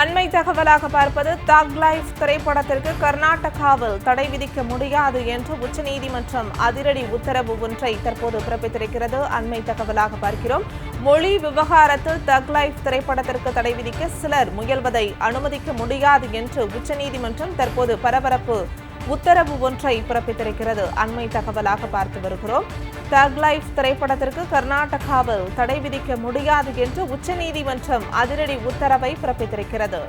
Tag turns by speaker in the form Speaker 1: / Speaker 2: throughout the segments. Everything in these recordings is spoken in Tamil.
Speaker 1: அண்மை தகவலாக பார்ப்பது தக் லைஃப் திரைப்படத்திற்கு கர்நாடகாவில் தடை விதிக்க முடியாது என்று உச்சநீதிமன்றம் அதிரடி உத்தரவு ஒன்றை தற்போது பிறப்பித்திருக்கிறது. அண்மை தகவலாக பார்க்கிறோம். மொழி விவகாரத்தில் தக் லைஃப் திரைப்படத்திற்கு தடை விதிக்க சிலர் முயல்வதை அனுமதிக்க முடியாது என்று உச்சநீதிமன்றம் தற்போது பரபரப்பு உத்தரவு ஒன்றை பிறப்பித்திருக்கிறது. அண்மை தகவலாக பார்த்து வருகிறோம். தக் லைஃப் திரைப்படத்திற்கு கர்நாடகாவில் தடை விதிக்க முடியாது என்று உச்சநீதிமன்றம் அதிரடி உத்தரவை பிறப்பித்திருக்கிறது.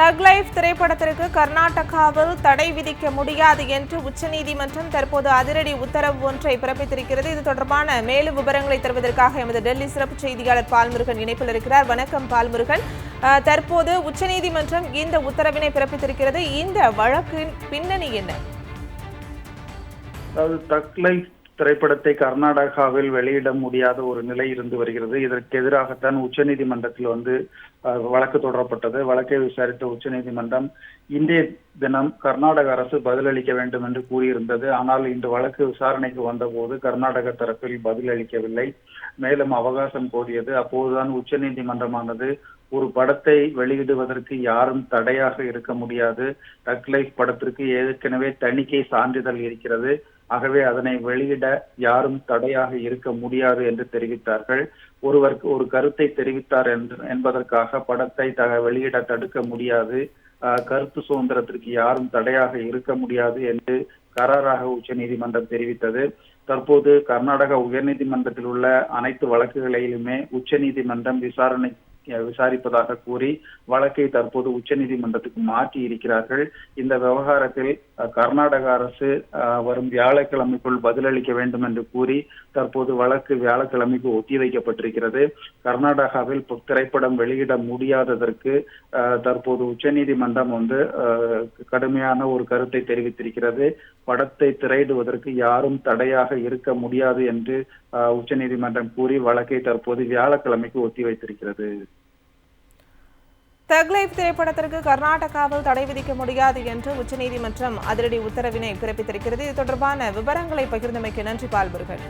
Speaker 1: தக் லைஃப் திரைப்படத்திற்கு கர்நாடகாவில் தடை விதிக்க முடியாது என்று உச்சநீதிமன்றம் தற்போது அதிரடி உத்தரவு ஒன்றை பிறப்பித்திருக்கிறது. இது தொடர்பான மேலும் விவரங்களை தருவதற்காக எமது டெல்லி சிறப்பு செய்தியாளர் பால்முருகன் இணைப்பில் இருக்கிறார். வணக்கம் பால்முருகன். தற்போது உச்சநீதிமன்றம் இந்த உத்தரவினை பிறப்பித்திருக்கிறது. இந்த வழக்கின் பின்னணி என்ன?
Speaker 2: அதாவது தக் லைஃப் திரைப்படத்தை கர்நாடகாவில் வெளியிட முடியாத ஒரு நிலை இருந்து வருகிறது. இதற்கு எதிராகத்தான் உச்சநீதிமன்றத்தில் வந்து வழக்கு தொடரப்பட்டது. வழக்கை விசாரித்த உச்சநீதிமன்றம் இன்றைய தினம் கர்நாடக அரசு பதிலளிக்க வேண்டும் என்று கூறியிருந்தது. ஆனால் இன்று வழக்கு விசாரணைக்கு வந்தபோது கர்நாடக தரப்பில் பதிலளிக்கவில்லை. மேலும் அவகாசம் கோரியது. அப்போதுதான் உச்சநீதிமன்றமானது ஒரு படத்தை வெளியிடுவதற்கு யாரும் தடையாக இருக்க முடியாது. டக் லைஃப் படத்திற்கு ஏற்கனவே தணிக்கை சான்றிதழ் இருக்கிறது. ஆகவே அதனை வெளியிட யாரும் தடையாக இருக்க முடியாது என்று தெரிவித்தார்கள். ஒருவர் ஒரு கருத்தை தெரிவித்தார் என்று என்பதற்காக படத்தை த வெளியிட தடுக்க முடியாது. ஆஹ், கருத்து சுதந்திரத்திற்கு யாரும் தடையாக இருக்க முடியாது என்று கராராக உச்சநீதிமன்றம் தெரிவித்தது. தற்போது கர்நாடக உயர்நீதிமன்றத்தில் உள்ள அனைத்து வழக்குகளிலுமே உச்சநீதிமன்றம் விசாரணை விசாரிப்பதாக கூறி வழக்கை தற்போது உச்சநீதிமன்றத்துக்கு மாற்றி இருக்கிறார்கள் இந்த விவகாரத்தில் கர்நாடக அரசு வரும் வியாழக்கிழமைக்குள் பதிலளிக்க வேண்டும் என்று கூறி தற்போது வழக்கு வியாழக்கிழமைக்கு ஒத்திவைக்கப்பட்டிருக்கிறது. கர்நாடகாவில் திரைப்படம் வெளியிட முடியாததற்கு அஹ், தற்போது உச்சநீதிமன்றம் வந்து கடுமையான ஒரு கருத்தை தெரிவித்திருக்கிறது. படத்தை திரையிடுவதற்கு யாரும் தடையாக இருக்க முடியாது என்று உச்சநீதிமன்றம் கூறி வழக்கை தற்போது வியாழக்கிழமைக்கு ஒத்திவைத்திருக்கிறது.
Speaker 1: தக்லைஃப் திரைப்படத்திற்கு கர்நாடகாவில் தடை விதிக்க முடியாது என்று உச்சநீதிமன்றம் அதிரடி உத்தரவினை பிறப்பித்திருக்கிறது. இது தொடர்பான விவரங்களை பகிர்ந்தமைக்கு நன்றி பால்முருகன்.